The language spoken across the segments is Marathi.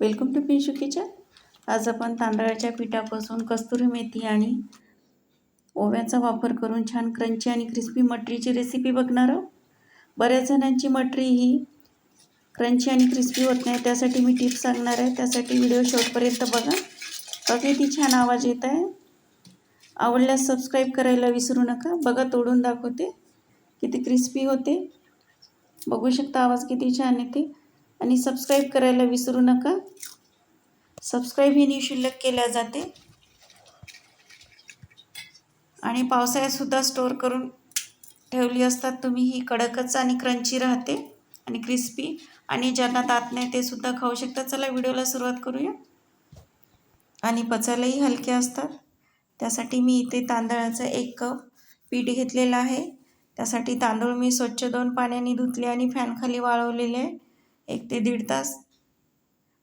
Welcome to पिंशू kitchen. आज आपण तांदळाच्या पिठापासून कस्तुरी मेथी आणि ओव्याचा वापर करून छान क्रंची आणि क्रिस्पी मटरीची रेसिपी बघणार आहोत. बऱ्याच जणांची मटरी ही क्रंची आणि क्रिस्पी होत नाही त्यासाठी मी टिप्स सांगणार आहे. त्यासाठी व्हिडिओ शेवटपर्यंत बघा. बघा ती छान आवाज येत आहे. आवडल्यास सबस्क्राईब करायला विसरू नका. बघा तोडून दाखवते. किती क्रिस्पी होते. बघू शकता आवाज किती छान येते. आणि सबस्क्राईब करायला विसरू नका. सबस्क्राईब ही निःशुल्लक केल्या जाते. आणि पावसाळ्यातसुद्धा स्टोअर करून ठेवली असतात. तुम्ही ही कडकच आणि क्रंची राहते आणि क्रिस्पी आणि ज्यांना तात नाही ते सुद्धा खाऊ शकतात. चला व्हिडिओला सुरुवात करूया. आणि पचायलाही हलके असतात. त्यासाठी मी इथे तांदळाचं एक कप पीठ घेतलेलं आहे. त्यासाठी तांदूळ मी स्वच्छ दोन पाण्याने धुतले आणि फॅनखाली वाळवलेले आहे. एक ते दीड तास.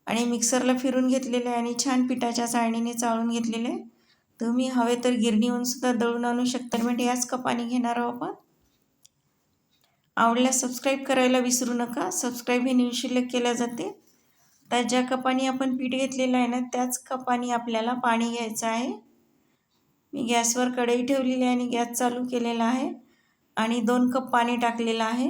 आणि मिक्सरला फिरून घेतलेले आहे आणि छान पिठाच्या चाळणीने चाळून घेतलेले. आहे तुम्ही हवे तर गिरणीहून सुद्धा दळून आणू शकता. म्हणजे याच कपाने घेणार आहोत आपण. आवडल्यास सबस्क्राईब करायला विसरू नका. सबस्क्राईब हे निशुल्क केल्या जाते. तर ज्या कपाने आपण पीठ घेतलेलं आहे ना त्याच कपाने आपल्याला पाणी घ्यायचं आहे. मी गॅसवर कढई ठेवलेली आहे आणि गॅस चालू केलेला आहे. आणि दोन कप पाणी टाकलेलं आहे.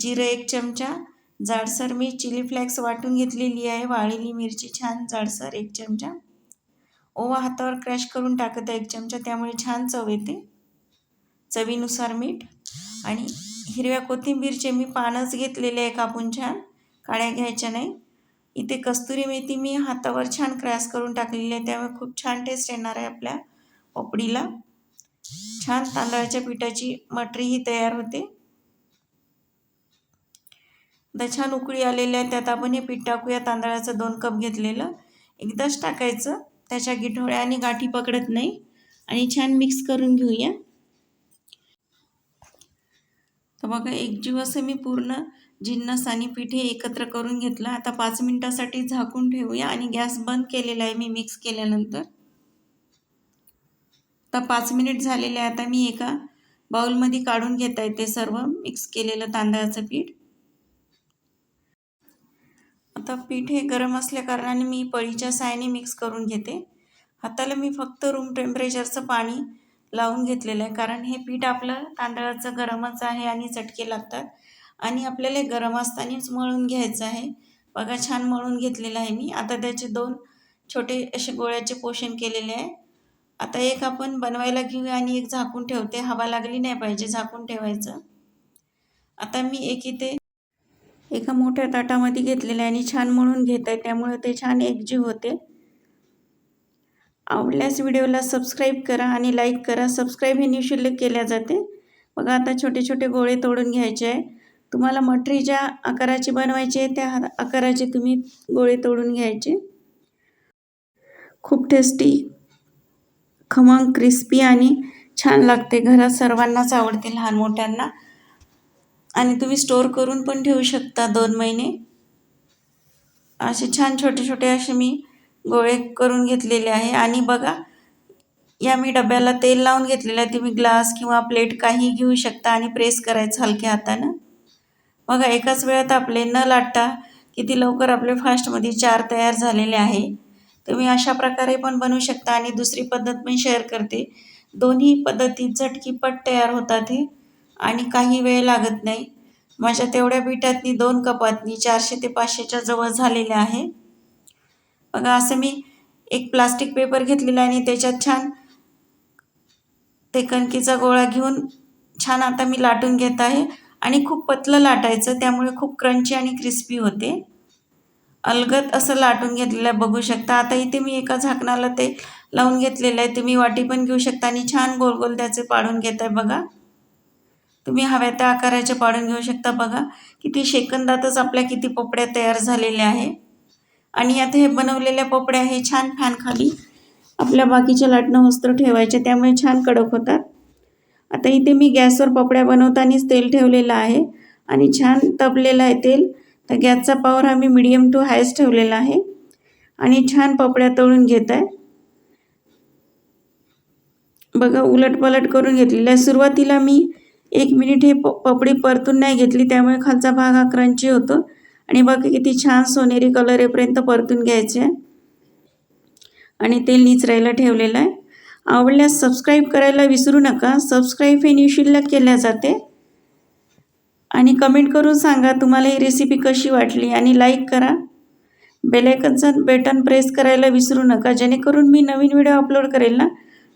जिरं एक चमचा. जाडसर मी चिली फ्लेक्स वाटून घेतलेली आहे. वाळलेली मिरची छान जाडसर एक चमचा. ओवा हातावर क्रॅश करून टाकत आहे एक चमचा त्यामुळे छान चव येते. चवीनुसार मीठ आणि हिरव्या कोथिंबीरचे मी पानच घेतलेले आहे कापून छान काळ्या घ्यायच्या नाही. इथे कस्तुरी मेथी मी हातावर छान क्रॅश करून टाकलेली आहे त्यामुळे खूप छान टेस्ट येणार आहे आपल्या पोपडीला. छान तांदळाच्या पिठाची मटरीही तयार होते. आता छान उकळी आलेल्या आहे त्यात आपण हे पीठ टाकूया. तांदळाचं दोन कप घेतलेलं. एकदाच टाकायचं. त्याच्या गिठोळ्या आणि गाठी पकडत नाही. आणि छान मिक्स करून घेऊया. तर बघा एकजीव असं मी पूर्ण जिन्नस आणि पीठ हे एकत्र करून घेतलं. आता पाच मिनटासाठी झाकून ठेवूया आणि गॅस बंद केलेला आहे मी मिक्स केल्यानंतर. आता पाच मिनिट झालेले आहे. आता मी एका बाउलमध्ये काढून घेता येते सर्व मिक्स केलेलं तांदळाचं पीठ. आता पीठ हे गरम असल्याकारणाने मी पळीच्या सायने मिक्स करून घेते. हाताला मी फक्त रूम टेम्परेचरचं पाणी लावून घेतलेलं आहे. कारण हे पीठ आपलं तांदळाचं गरमच आहे आणि चटके लागतात. आणि आपल्याला गरम असतानाच मळून घ्यायचं आहे. बघा छान मळून घेतलेलं आहे मी. आता त्याचे दोन छोटे असे गोळ्याचे पोषण केलेले आहे. आता एक आपण बनवायला घेऊया आणि एक झाकून ठेवते. हवा लागली नाही पाहिजे झाकून ठेवायचं. आता मी एक इथे एका मोठ्या ताटामध्ये घेतलेलं आहे आणि छान मळून घेत आहे. त्यामुळे ते छान एकजीव होते. आवडल्यास व्हिडिओला सबस्क्राईब करा आणि लाईक करा. सबस्क्राईब हे निशुल्क केल्या जाते. बघा आता छोटे छोटे गोळे तोडून घ्यायचे आहे. तुम्हाला मटरी ज्या आकाराची बनवायची आहे त्या आकाराचे तुम्ही गोळे तोडून घ्यायचे. खूप टेस्टी खमंग क्रिस्पी आणि छान लागते. घरात सर्वांनाच आवडते लहान मोठ्यांना. आणि तुम्ही स्टोअर करून पण ठेवू शकता दोन महिने. असे छान छोटे छोटे असे मी गोळे करून घेतलेले आहे. आणि बघा या मी डब्याला तेल लावून घेतलेलं आहे. तुम्ही ग्लास किंवा प्लेट काही घेऊ शकता आणि प्रेस करायचं हलक्या हातानं. बघा एकाच वेळात आपले न लाटता किती लवकर आपले फास्टमध्ये चार तयार झालेले आहे. तुम्ही अशा प्रकारे पण बनवू शकता. आणि दुसरी पद्धत पण शेअर करते. दोन्ही पद्धतीत झटकीपट तयार होतात हे. आणि काही वेळ लागत नाही. माझ्या तेवढ्या पिठातनी दोन कपातनी चारशे ते पाचशेच्या जवळ झालेले आहे. बघा असं मी एक प्लास्टिक पेपर घेतलेला आणि त्याच्यात छान ते कणकीचा गोळा घेऊन छान आता मी लाटून घेत आहे. आणि खूप पतलं लाटायचं त्यामुळे खूप क्रंची आणि क्रिस्पी होते. अलगत असं लाटून घेतलेलं आहे बघू शकता. आता इथे मी एका झाकणाला ते लावून घेतलेलं आहे. तुम्ही वाटी पण घेऊ शकता आणि छान गोल गोल त्याचे पाडून घेत आहे बघा. तुम्ही हव्या त्या आकाराचे पाडून घेऊ शकता. बघा किती शेकंदातच आपल्या किती पोपड्या तयार झालेल्या आहे आणि आता हे बनवलेल्या पोपड्या हे छान फॅनखाली आपल्या बाकीच्या लाटणं वस्त्र ठेवायचे त्यामुळे छान कडक होतात. आता इथे मी गॅसवर पोपड्या बनवतानाच तेल ठेवलेलं आहे आणि छान तपलेलं आहे तेल. तर गॅसचा पावर हा मी मिडियम टू हायस्ट ठेवलेला आहे आणि छान पपड्या तळून घेत आहे. बघा उलटपलट करून घेतलेल्या. सुरुवातीला मी एक मिनिट हे प पपडी परतून नाही घेतली त्यामुळे खालचा भाग हा क्रंची होतो. आणि बघा किती छान सोनेरी कलर येपर्यंत परतून घ्यायचे आहे. आणि तेल निचरायला ठेवलेलं आहे. आवडल्यास सबस्क्राईब करायला विसरू नका. सबस्क्राईब हे निशुल्लक केल्या जाते. आणि कमेंट करून सांगा तुम्हाला ही रेसिपी कशी वाटली आणि लाईक करा. बेलायकनचं बटन प्रेस करायला विसरू नका. जेणेकरून मी नवीन व्हिडिओ अपलोड करेल ना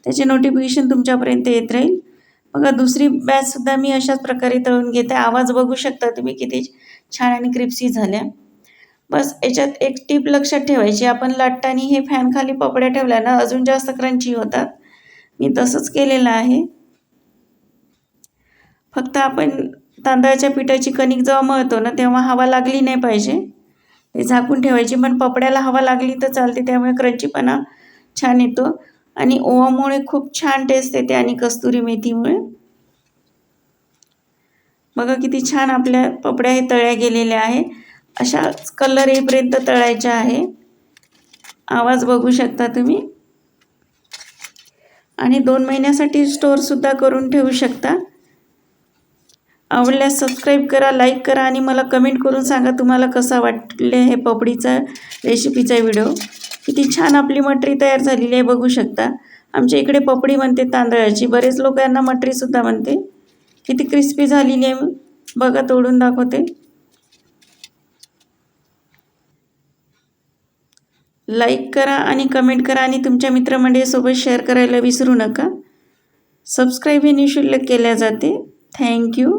त्याचे नोटिफिकेशन तुमच्यापर्यंत येत राहील. बघा दुसरी बॅचसुद्धा मी अशाच प्रकारे तळून घेते. आवाज बघू शकता तुम्ही किती छान आणि क्रिप्सी झाल्या. बस याच्यात एक टीप लक्षात ठेवायची. आपण लाटताना हे फॅन खाली पपड्या ठेवल्या ना अजून जास्त क्रंची होतात. मी तसंच केलेलं आहे. फक्त आपण तांदळाच्या पिठाची कणिक जेव्हा मळतो ना तेव्हा हवा लागली नाही पाहिजे. ते झाकून ठेवायची. पण पपड्याला हवा लागली तर चालते. त्यामुळे क्रंचीपणा छान येतो. आणि ओवामुळे खूप छान टेस्ट येते आणि कस्तुरी मेथीमुळे. बघा किती छान आपल्या पपड्या हे तळ्या गेलेल्या आहे अशा कलर येईपर्यंत तळायच्या आहे. आवाज बघू शकता तुम्ही. आणि दोन महिन्यासाठी स्टोअरसुद्धा करून ठेवू शकता. आवडल्यास सबस्क्राईब करा लाईक करा आणि मला कमेंट करून सांगा तुम्हाला कसा वाटले हे पपडीचा रेसिपीचा व्हिडिओ किती छान आपली मटरी तयार झालेली आहे बघू शकता. आमच्या इकडे पपडी म्हणते तांदळाची बरेच लोक यांना मटरीसुद्धा म्हणते. किती क्रिस्पी झालेली आहे बघा तोडून दाखवते. लाईक करा आणि कमेंट करा आणि तुमच्या मित्रमंडळीसोबत शेअर करायला विसरू नका. सबस्क्राईब हे निशुल्क केल्या जाते. थँक्यू